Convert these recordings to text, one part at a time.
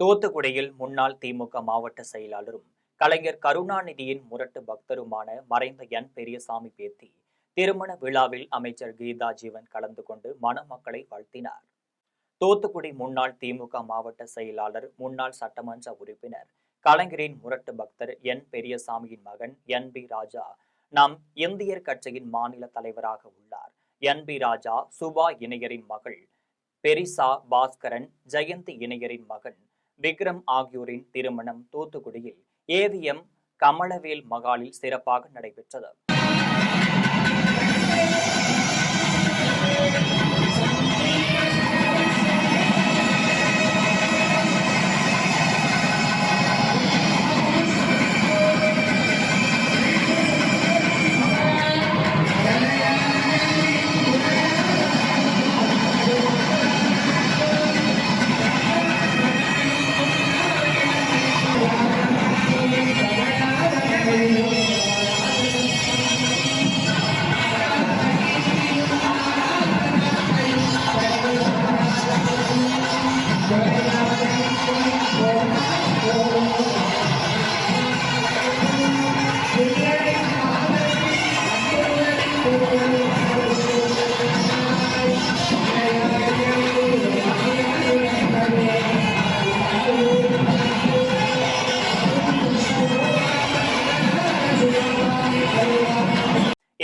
தூத்துக்குடியில் முன்னாள் திமுக மாவட்ட செயலாளரும் கலைஞர் கருணாநிதியின் முரட்டு பக்தருமான மறைந்த என் பெரியசாமி பேத்தி திருமண விழாவில் அமைச்சர் கீதா ஜீவன் கலந்து கொண்டு மணமக்களை வாழ்த்தினார். தூத்துக்குடி முன்னாள் திமுக மாவட்ட செயலாளர் முன்னாள் சட்டமன்ற உறுப்பினர் கலைஞரின் முரட்டு பக்தர் என் பெரியசாமியின் மகன் என் பி ராஜா நம் இந்தியர் கட்சியின் மாநில தலைவராக உள்ளார். என் பி ராஜா சுபா இணையரின் மகள் பெரிசா பாஸ்கரன் ஜெயந்தி இணையரின் மகன் விக்ரம் ஆகியோரின் திருமணம் தூத்துக்குடியில் ஏவிஎம் கமலவேல் மகாலில் சிறப்பாக நடைபெற்றது.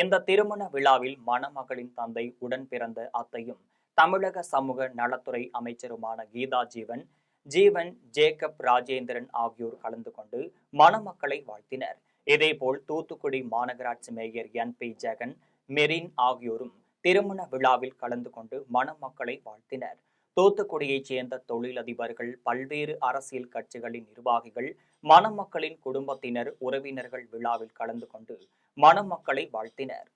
இந்த திருமண விழாவில் மணமகளின் தந்தை உடன் பிறந்த அத்தையும் தமிழக சமூக நலத்துறை அமைச்சருமான கீதா ஜீவன் ஜீவன் ஜேக்கப் ராஜேந்திரன் ஆகியோர் கலந்து கொண்டு மணமக்களை வாழ்த்தினர். இதேபோல் தூத்துக்குடி மாநகராட்சி mayor N P Jegan Merin ஆகியோரும் திருமண விழாவில் கலந்து கொண்டு மணமக்களை வாழ்த்தினர். தூத்துக்குடியைச் சேர்ந்த தொழிலதிபர்கள் பல்வேறு அரசியல் கட்சிகளின் நிர்வாகிகள் மணமக்களின் குடும்பத்தினர் உறவினர்கள் விழாவில் கலந்து கொண்டு மணமக்களை வாழ்த்தினர்.